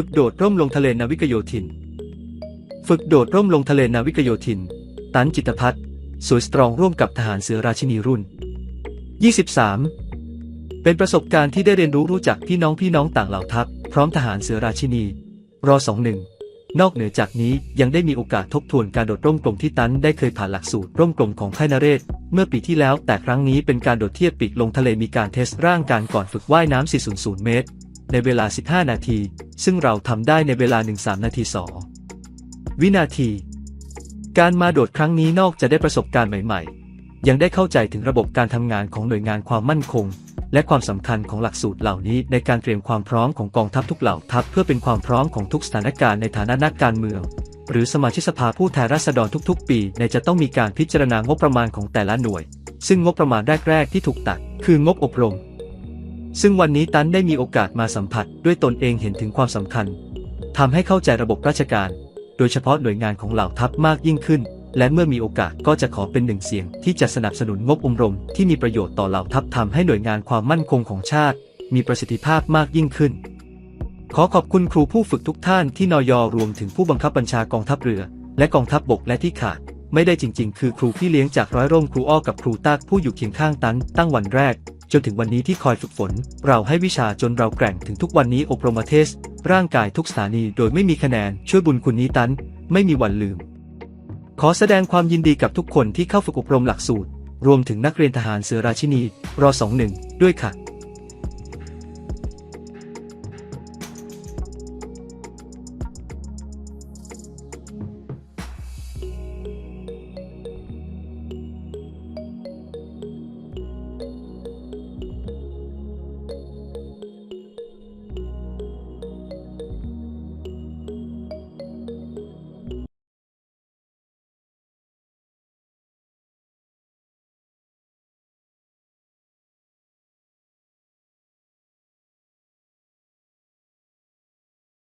ฝึกโดดร่มลงทะเลนาวิกโยธิน ฝึกโดดร่มลงทะเลนาวิกโยธิน ตันจิตพัฒน์สวยสตรองร่วมกับทหารเสือราชินีรุ่น 23 เป็นประสบการณ์ที่ได้เรียนรู้รู้จักพี่น้องพี่น้องต่างเหล่าทัพ พร้อมทหารเสือราชินี รอ21 นอกเหนือจากนี้ยังได้มีโอกาสทบทวนการโดดร่มกลมที่ตันได้เคยผ่านหลักสูตรร่มกลมของค่ายนเรศ เมื่อปีที่แล้ว แต่ครั้งนี้เป็นการโดดเทียบปีกลงทะเลมีการเทสร่างการก่อนฝึกว่ายน้ำ400 เมตร ในเวลา 15 นาที ซึ่งเราทำได้ในเวลา 13 นาที2วินาที การมาโดดครั้งนี้นอกจะได้ประสบการณ์ใหม่ ๆ ยังได้เข้าใจถึงระบบการทำงานของหน่วยงานความมั่นคง และความสำคัญของหลักสูตรเหล่านี้ในการเตรียมความพร้อมของกองทัพทุกเหล่าทัพเพื่อเป็นความพร้อมของทุกสถานการณ์ในฐานะนักการเมือง หรือสมาชิกสภาผู้แทนราษฎรทุก ๆ ปีในจะต้องมีการพิจารณางบประมาณของแต่ละหน่วย ซึ่งงบประมาณแรกๆที่ถูกตัดคืองบอบรม ซึ่งวันนี้ตันได้มีโอกาสมาสัมผัสด้วยตนเองเห็นถึงความสำคัญทำให้เข้าใจระบบราชการ โดยเฉพาะหน่วยงานของเหล่าทัพมากยิ่งขึ้น และเมื่อมีโอกาสก็จะขอเป็นหนึ่งเสียง ที่จะสนับสนุนงบอบรมที่มีประโยชน์ต่อเหล่าทัพทำให้หน่วยงานความมั่นคงของชาติ มีประสิทธิภาพมากยิ่งขึ้น ขอขอบคุณครูผู้ฝึกทุกท่านที่นอยรวมถึงผู้บังคับบัญชากองทัพเรือ และกองทัพบบกและที่ขาดไม่ได้จริง ๆ คือครูพี่เลี้ยงจากร้อยร่มครูอ้อกับครูตากผู้อยู่เคียงข้างตันตั้งวันแรก จนถึงวันนี้ที่คอยฝึกฝน เราให้วิชาจนเราแกร่งถึงทุกวันนี้อบรมเทส ร่างกายทุกสถานีโดยไม่มีคะแนนช่วยบุญคุณนี้ตัน ไม่มีวันลืม ขอแสดงความยินดีกับทุกคนที่เข้าฝึกอบรมหลักสูตร รวมถึงนักเรียนทหารเสือราชินีรอ21ด้วยค่ะ